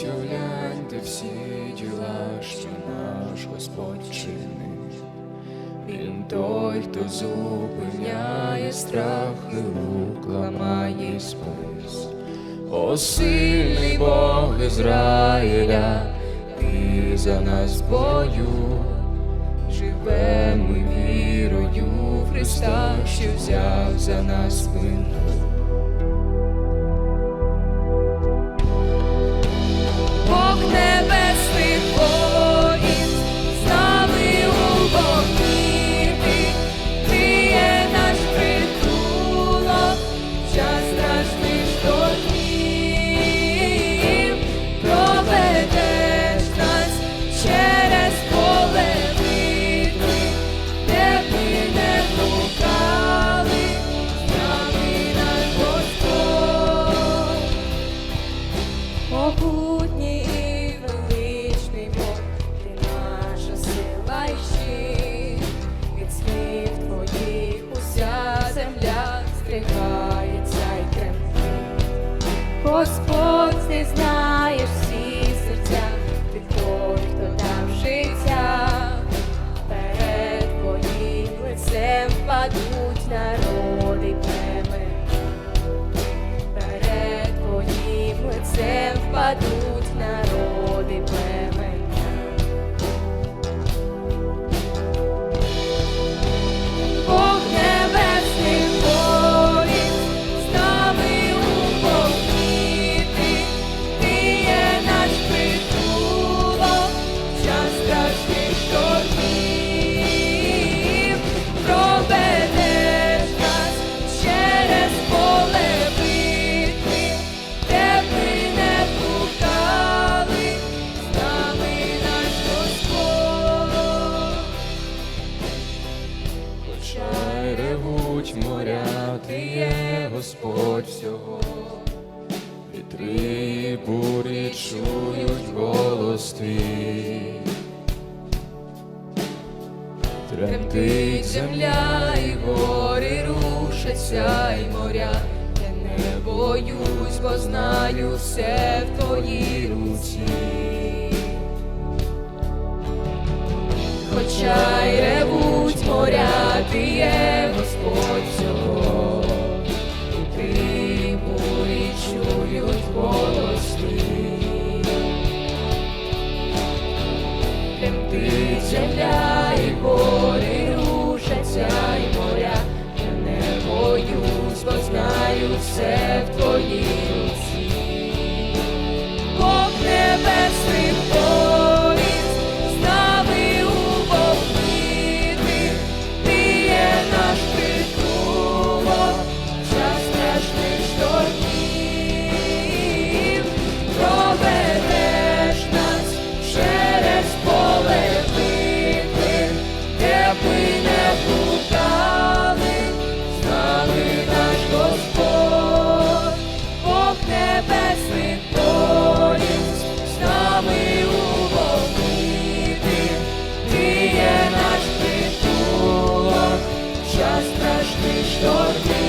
Господь, огляньте всі діла, що наш Господь чинить. Він той, хто зупиняє страх і рук, ламає спис. О, сильний Бог Ізраїля, ти за нас бою, живемо вірою в Христа, що взяв за нас вину. Бог небесних Господь, ти знаєш всі серця, ти той, хто дав життя. Перед твоїм народи ти є Господь всього, вітри і бурі чують голос твій. Тремтить земля і гори рушаться, і моря. Я не боюсь, бо знаю все в твоїй руці. Хоча земля. mich dort